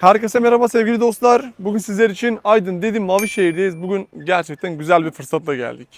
Herkese merhaba sevgili dostlar. Bugün sizler için Aydın Dedim Mavişehir'deyiz. Bugün gerçekten güzel bir fırsatla geldik.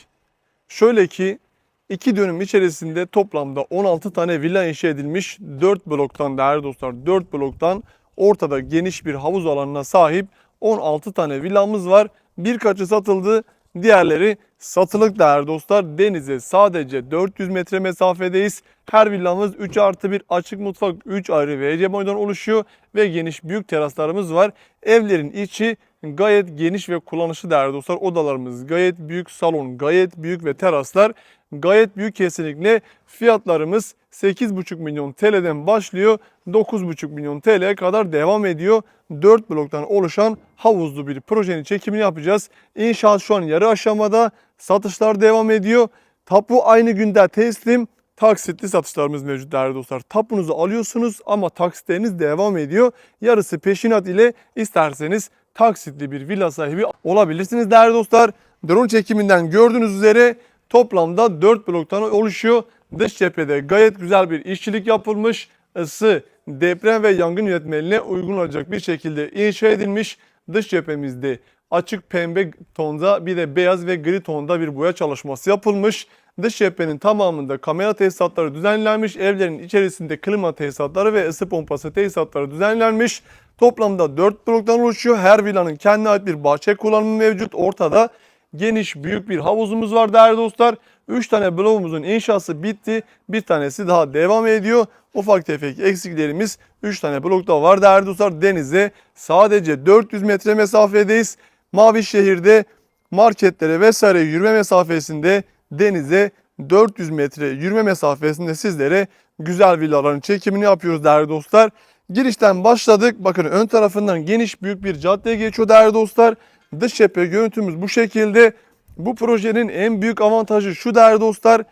Şöyle ki iki dönüm içerisinde toplamda 16 tane villa inşa edilmiş 4 bloktan değerli dostlar 4 bloktan ortada geniş bir havuz alanına sahip 16 tane villamız var. Birkaçı satıldı. Diğerleri satılık değerli dostlar. Denize sadece 400 metre mesafedeyiz. Her villamız 3 artı 1 açık mutfak 3 ayrı WC boyundan oluşuyor ve geniş büyük teraslarımız var. Evlerin içi gayet geniş ve kullanışlı değerli dostlar. Odalarımız gayet büyük, salon gayet büyük ve teraslar gayet büyük kesinlikle. Fiyatlarımız 8,5 milyon TL'den başlıyor. 9,5 milyon TL'ye kadar devam ediyor. 4 bloktan oluşan havuzlu bir projenin çekimini yapacağız. İnşaat şu an yarı aşamada. Satışlar devam ediyor. Tapu aynı günde teslim. Taksitli satışlarımız mevcut değerli dostlar. Tapunuzu alıyorsunuz ama taksitleriniz devam ediyor. Yarısı peşinat ile isterseniz taksitli bir villa sahibi olabilirsiniz değerli dostlar. Drone çekiminden gördüğünüz üzere toplamda 4 bloktan oluşuyor. Dış cephede gayet güzel bir işçilik yapılmış. Isı, deprem ve yangın yönetmeliğine uygun olacak bir şekilde inşa edilmiş. Dış cephemizde açık pembe tonda bir de beyaz ve gri tonda bir boya çalışması yapılmış. Dış cephenin tamamında kamera tesisatları düzenlenmiş. Evlerin içerisinde klima tesisatları ve ısı pompası tesisatları düzenlenmiş. Toplamda 4 bloktan oluşuyor. Her villanın kendine ait bir bahçe kullanımı mevcut. Ortada geniş büyük bir havuzumuz var değerli dostlar. 3 tane bloğumuzun inşası bitti. Bir tanesi daha devam ediyor. Ufak tefek eksiklerimiz 3 tane blokta var değerli dostlar. Denize sadece 400 metre mesafedeyiz. Mavi şehirde marketlere vesaire yürüme mesafesinde denize 400 metre yürüme mesafesinde sizlere güzel villaların çekimini yapıyoruz değerli dostlar. Girişten başladık. Bakın ön tarafından geniş büyük bir caddeye geçiyor değerli dostlar. Dış cephe görüntümüz bu şekilde. Bu projenin en büyük avantajı şu değerli dostlar.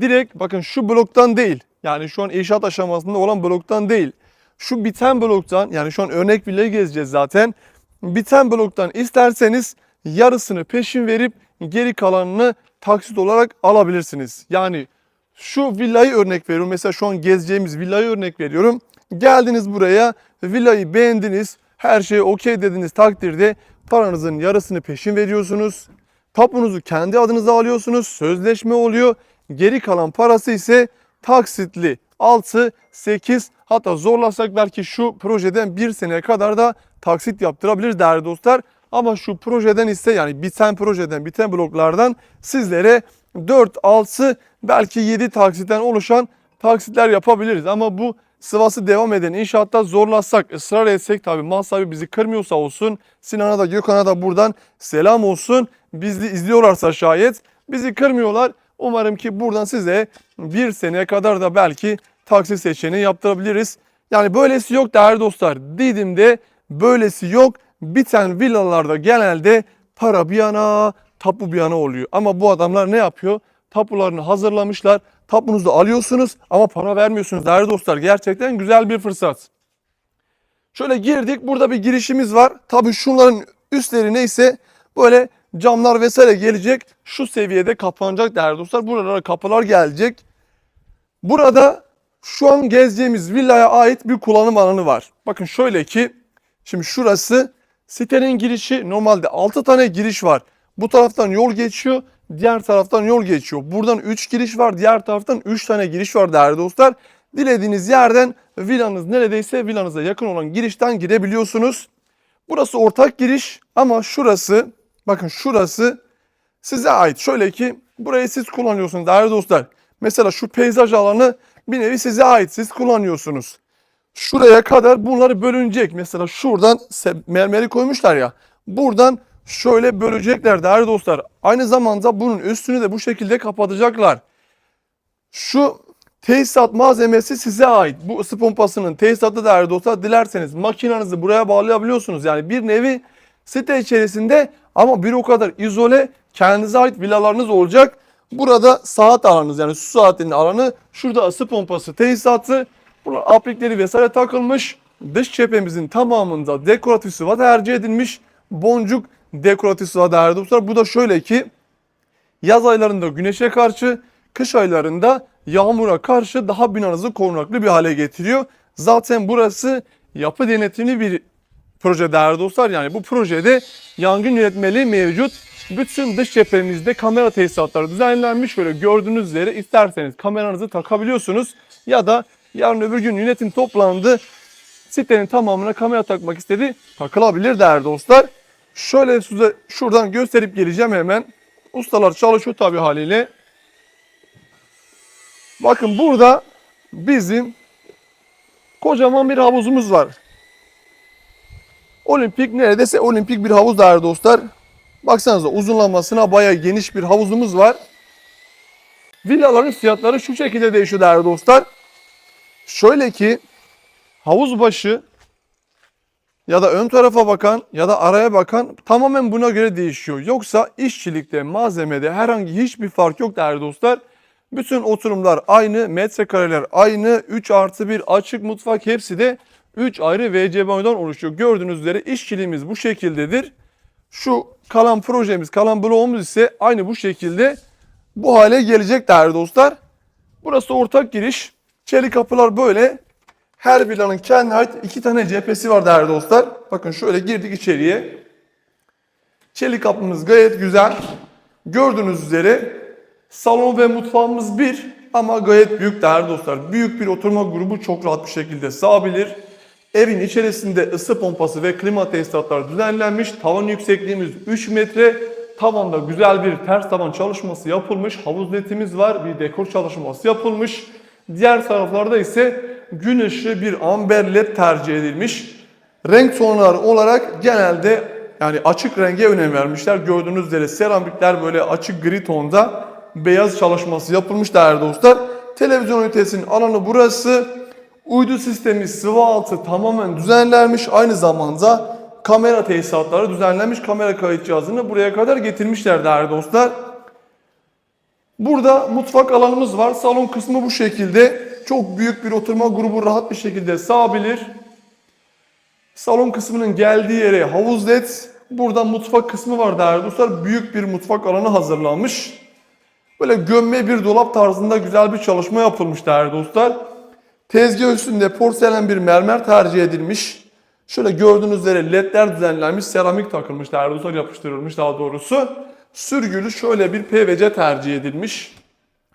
Direkt bakın şu bloktan değil. Yani şu an inşaat aşamasında olan bloktan değil. Şu biten bloktan yani şu an örnek villayı gezeceğiz zaten. Biten bloktan isterseniz yarısını peşin verip geri kalanını taksit olarak alabilirsiniz. Yani şu villayı örnek veriyorum. Mesela şu an gezeceğimiz villayı örnek veriyorum. Geldiniz buraya, villayı beğendiniz, her şey okey dediniz takdirde paranızın yarısını peşin veriyorsunuz. Tapunuzu kendi adınıza alıyorsunuz. Sözleşme oluyor. Geri kalan parası ise taksitli 6, 8 hatta zorlasak belki şu projeden bir seneye kadar da taksit yaptırabiliriz değerli dostlar. Ama şu projeden ise yani biten projeden, biten bloklardan sizlere 4, 6 belki 7 taksitten oluşan taksitler yapabiliriz. Ama bu sıvası devam eden inşaatta zorlasak, ısrar etsek tabi mal sahibi bizi kırmıyorsa olsun. Sinan'a da Gökhan'a da buradan selam olsun. Bizi izliyorlarsa şayet bizi kırmıyorlar. Umarım ki buradan size bir seneye kadar da belki taksit seçeneği yaptırabiliriz. Yani böylesi yok değerli dostlar. Didim'de böylesi yok. Biten villalarda genelde para bir yana, tapu bir yana oluyor. Ama bu adamlar ne yapıyor? Tapularını hazırlamışlar. Tapunuzu alıyorsunuz ama para vermiyorsunuz değerli dostlar. Gerçekten güzel bir fırsat. Şöyle girdik. Burada bir girişimiz var. Tabii şunların üstleri neyse böyle camlar vesaire gelecek. Şu seviyede kapanacak değerli dostlar. Buralara kapılar gelecek. Burada şu an gezeceğimiz villaya ait bir kullanım alanı var. Bakın şöyle ki şimdi şurası sitenin girişi normalde 6 tane giriş var. Bu taraftan yol geçiyor. Diğer taraftan yol geçiyor. Buradan 3 giriş var. Diğer taraftan 3 tane giriş var değerli dostlar. Dilediğiniz yerden villanız neredeyse villanıza yakın olan girişten girebiliyorsunuz. Burası ortak giriş ama şurası bakın şurası size ait. Şöyle ki burayı siz kullanıyorsunuz değerli dostlar. Mesela şu peyzaj alanı bir nevi size ait. Siz kullanıyorsunuz. Şuraya kadar bunları bölünecek. Mesela şuradan mermeri koymuşlar ya. Buradan şöyle bölecekler değerli dostlar. Aynı zamanda bunun üstünü de bu şekilde kapatacaklar. Şu tesisat malzemesi size ait. Bu ısı pompasının tesisatı değerli dostlar. Dilerseniz makinenizi buraya bağlayabiliyorsunuz. Yani bir nevi site içerisinde ama bir o kadar izole kendinize ait villalarınız olacak. Burada saat alanınız yani su saatinin alanı. Şurada ısı pompası tesisatı. Burada aplikleri vesaire takılmış. Dış cephemizin tamamında dekoratif sıva tercih edilmiş. Boncuk dekoratif sıva değerli dostlar. Bu da şöyle ki yaz aylarında güneşe karşı, kış aylarında yağmura karşı daha binanızı korunaklı bir hale getiriyor. Zaten burası yapı denetimli bir proje değerli dostlar. Yani bu projede yangın yönetmeliği mevcut. Bütün dış cephenizde kamera tesisatları düzenlenmiş. Böyle gördüğünüz üzere isterseniz kameranızı takabiliyorsunuz. Ya da yarın öbür gün yönetim toplandı. Sitenin tamamına kamera takmak istedi. Takılabilir değerli dostlar. Şöyle size şuradan gösterip geleceğim hemen. Ustalar çalışıyor tabii haliyle. Bakın burada bizim kocaman bir havuzumuz var. Olimpik neredeyse olimpik bir havuz değerli dostlar. Baksanıza uzunlamasına bayağı geniş bir havuzumuz var. Villaların fiyatları şu şekilde değişiyor değerli dostlar. Şöyle ki havuz başı ya da ön tarafa bakan ya da araya bakan tamamen buna göre değişiyor. Yoksa işçilikte, malzemede herhangi hiçbir fark yok değerli dostlar. Bütün oturumlar aynı, metrekareler aynı, 3 artı 1 açık mutfak hepsi de 3 ayrı WC banyodan oluşuyor. Gördüğünüz üzere işçiliğimiz bu şekildedir. Şu kalan projemiz, kalan bloğumuz ise aynı bu şekilde bu hale gelecek değerli dostlar. Burası ortak giriş. Çelik kapılar böyle. Her villanın kendine ait iki tane cephesi var değerli dostlar. Bakın şöyle girdik içeriye. Çelik kapımız gayet güzel. Gördüğünüz üzere salon ve mutfağımız bir ama gayet büyük değerli dostlar. Büyük bir oturma grubu çok rahat bir şekilde sığabilir. Evin içerisinde ısı pompası ve klima tesisatları düzenlenmiş. Tavan yüksekliğimiz 3 metre. Tavanda güzel bir ters tavan çalışması yapılmış. Havuz netimiz var. Bir dekor çalışması yapılmış. Diğer taraflarda ise gün ışığı bir amber led tercih edilmiş. Renk tonları olarak genelde yani açık renge önem vermişler. Gördüğünüz üzere seramikler böyle açık gri tonda beyaz çalışması yapılmış değerli dostlar. Televizyon ünitesinin alanı burası. Uydu sistemi sıvı altı tamamen düzenlenmiş. Aynı zamanda kamera tesisatları düzenlenmiş. Kamera kayıt cihazını buraya kadar getirmişler değerli dostlar. Burada mutfak alanımız var. Salon kısmı bu şekilde. Çok büyük bir oturma grubu rahat bir şekilde sığabilir. Salon kısmının geldiği yere havuz led. Burada mutfak kısmı var değerli dostlar. Büyük bir mutfak alanı hazırlanmış. Böyle gömme bir dolap tarzında güzel bir çalışma yapılmış değerli dostlar. Tezgah üstünde porselen bir mermer tercih edilmiş. Şöyle gördüğünüz üzere ledler düzenlenmiş, seramik takılmış değerli dostlar yapıştırılmış daha doğrusu. Sürgülü şöyle bir PVC tercih edilmiş.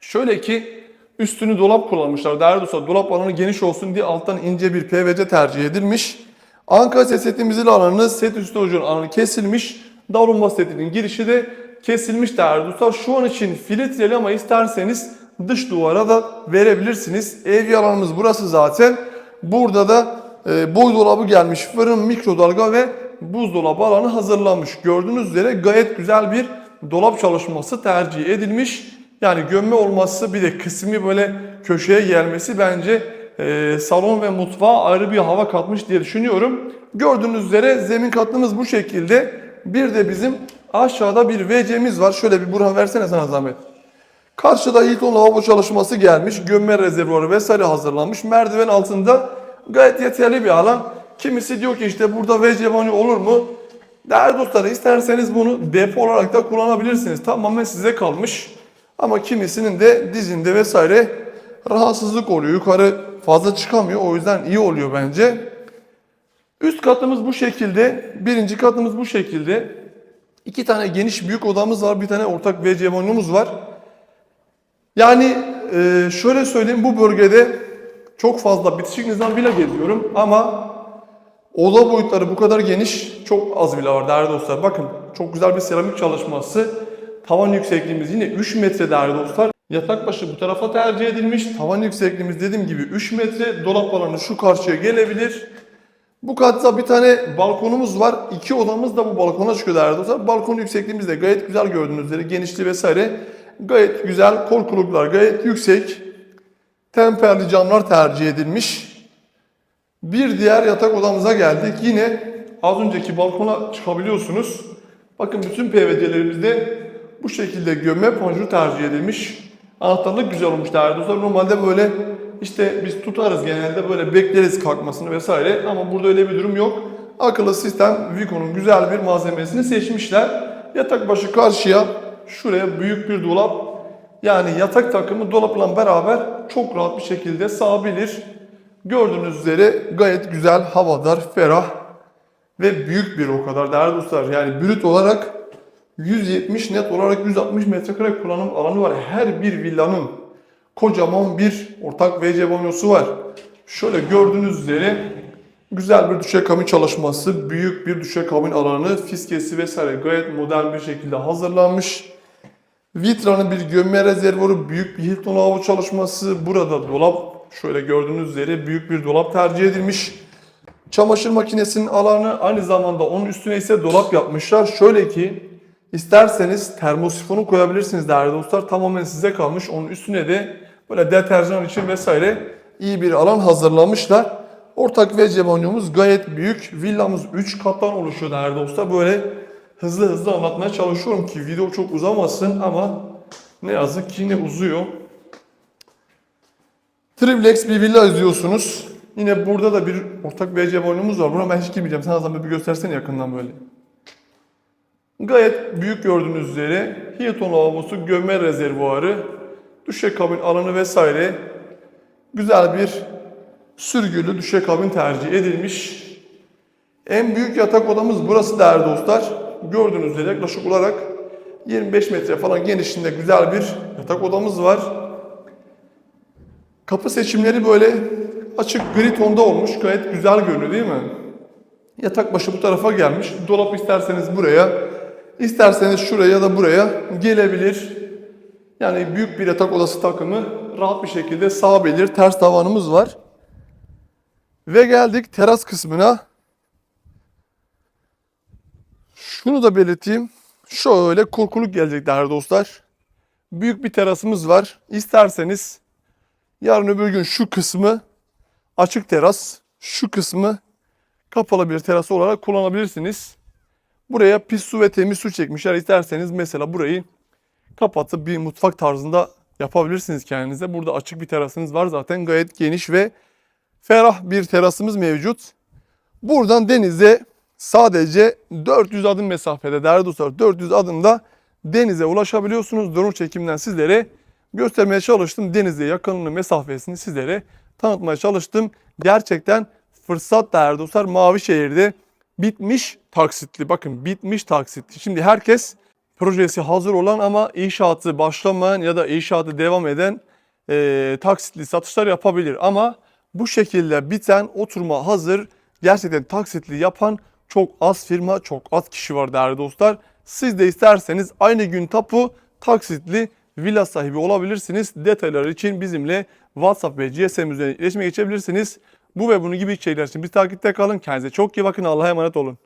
Şöyle ki üstünü dolap kullanmışlar. Değerli dostlar dolap alanı geniş olsun diye alttan ince bir PVC tercih edilmiş. Ankara setimizin alanı set üstü ucun alanı kesilmiş. Davulma setinin girişi de kesilmiş değerli dostlar. Şu an için filtreli ama isterseniz dış duvara da verebilirsiniz. Ev alanımız burası zaten. Burada da e, boy dolabı gelmiş. Fırın, mikrodalga ve buzdolabı alanı hazırlanmış. Gördüğünüz üzere gayet güzel bir dolap çalışması tercih edilmiş. Yani gömme olması bir de kısmi böyle köşeye gelmesi bence e, salon ve mutfağa ayrı bir hava katmış diye düşünüyorum. Gördüğünüz üzere zemin katlımız bu şekilde. Bir de bizim aşağıda bir WC'miz var. Şöyle bir Burhan versene sana zahmet. Karşıda Hilton lavabo çalışması gelmiş. Gömme rezervuarı vesaire hazırlanmış. Merdiven altında gayet yeterli bir alan. Kimisi diyor ki işte burada WC banyo olur mu? Değerli dostlar isterseniz bunu depo olarak da kullanabilirsiniz. Tamamen size kalmış. Ama kimisinin de dizinde vesaire rahatsızlık oluyor. Yukarı fazla çıkamıyor. O yüzden iyi oluyor bence. Üst katımız bu şekilde. Birinci katımız bu şekilde. İki tane geniş büyük odamız var. Bir tane ortak WC banyomuz var. Yani e, şöyle söyleyeyim bu bölgede çok fazla bitişik nizam villa geziyorum ama oda boyutları bu kadar geniş çok az villa var değerli dostlar. Bakın çok güzel bir seramik çalışması. Tavan yüksekliğimiz yine 3 metre değerli dostlar. Yatak başı bu tarafa tercih edilmiş. Tavan yüksekliğimiz dediğim gibi 3 metre. Dolap alanı şu karşıya gelebilir. Bu katta bir tane balkonumuz var. İki odamız da bu balkona çıkıyor değerli dostlar. Balkon yüksekliğimiz de gayet güzel gördüğünüz üzere. Genişliği vesaire gayet güzel. Korkuluklar gayet yüksek. Temperli camlar tercih edilmiş. Bir diğer yatak odamıza geldik. Yine az önceki balkona çıkabiliyorsunuz. Bakın bütün PVC'lerimizde bu şekilde gömme panjur tercih edilmiş. Anahtarlık güzel olmuş değerli dostlar. Normalde böyle işte biz tutarız genelde böyle bekleriz kalkmasını vesaire ama burada öyle bir durum yok. Akıllı sistem Vico'nun güzel bir malzemesini seçmişler. Yatak başı karşıya şuraya büyük bir dolap yani yatak takımı dolapla beraber çok rahat bir şekilde sığabilir. Gördüğünüz üzere gayet güzel, havadar, ferah. Ve büyük bir o kadar değerli dostlar. Yani brüt olarak 170 net olarak 160 metrekare kullanım alanı var. Her bir villanın kocaman bir ortak WC banyosu var. Şöyle gördüğünüz üzere güzel bir duşakabin çalışması, büyük bir duşakabin alanı, fiskesi vesaire gayet modern bir şekilde hazırlanmış. Vitra'nın bir gömme rezervuarı, büyük bir Hilton lavabo çalışması. Burada dolap, şöyle gördüğünüz üzere büyük bir dolap tercih edilmiş. Çamaşır makinesinin alanı aynı zamanda onun üstüne ise dolap yapmışlar. Şöyle ki isterseniz termosifonu koyabilirsiniz değerli dostlar. Tamamen size kalmış. Onun üstüne de böyle deterjan için vesaire iyi bir alan hazırlamışlar. Ortak WC banyomuz gayet büyük. Villamız 3 kattan oluşuyor değerli dostlar. Böyle hızlı hızlı anlatmaya çalışıyorum ki video çok uzamasın ama ne yazık ki yine uzuyor. Triplex bir villa izliyorsunuz. Yine burada da bir ortak WC banyomuz var. Buna ben hiç girmeyeceğim. Sen azam bir göstersene yakından böyle. Gayet büyük gördüğünüz üzere Hilton lavabosu, gömme rezervuarı, duşakabin alanı vesaire güzel bir sürgülü duşakabin tercih edilmiş. En büyük yatak odamız burası değerli dostlar. Gördüğünüz üzere yaklaşık olarak 25 metre falan genişliğinde güzel bir yatak odamız var. Kapı seçimleri böyle açık gri tonda olmuş. Gayet güzel görünüyor değil mi? Yatak başı bu tarafa gelmiş. Dolap isterseniz buraya, isterseniz şuraya ya da buraya gelebilir. Yani büyük bir yatak odası takımı rahat bir şekilde sağabilir. Ters tavanımız var. Ve geldik teras kısmına. Şunu da belirteyim. Şöyle korkuluk gelecek değerli dostlar. Büyük bir terasımız var. İsterseniz yarın öbür gün şu kısmı açık teras, şu kısmı kapalı bir teras olarak kullanabilirsiniz. Buraya pis su ve temiz su çekmişler. İsterseniz mesela burayı kapatıp bir mutfak tarzında yapabilirsiniz kendinize. Burada açık bir terasınız var zaten gayet geniş ve ferah bir terasımız mevcut. Buradan denize sadece 400 adım mesafede değerli dostlar 400 adımda denize ulaşabiliyorsunuz. Drone çekimden sizlere göstermeye çalıştım. Denize yakınlığı mesafesini sizlere tanıtmaya çalıştım. Gerçekten fırsat değerli dostlar Mavişehir'de bitmiş taksitli bakın bitmiş taksitli. Şimdi herkes projesi hazır olan ama inşaatı başlamayan ya da inşaatı devam eden e, taksitli satışlar yapabilir. Ama bu şekilde biten oturma hazır gerçekten taksitli yapan çok az firma çok az kişi var değerli dostlar. Siz de isterseniz aynı gün tapu taksitli villa sahibi olabilirsiniz. Detaylar için bizimle WhatsApp ve GSM üzerinden iletişime geçebilirsiniz. Bu ve bunun gibi içerikler için bir takipte kalın. Kendinize çok iyi bakın. Allah'a emanet olun.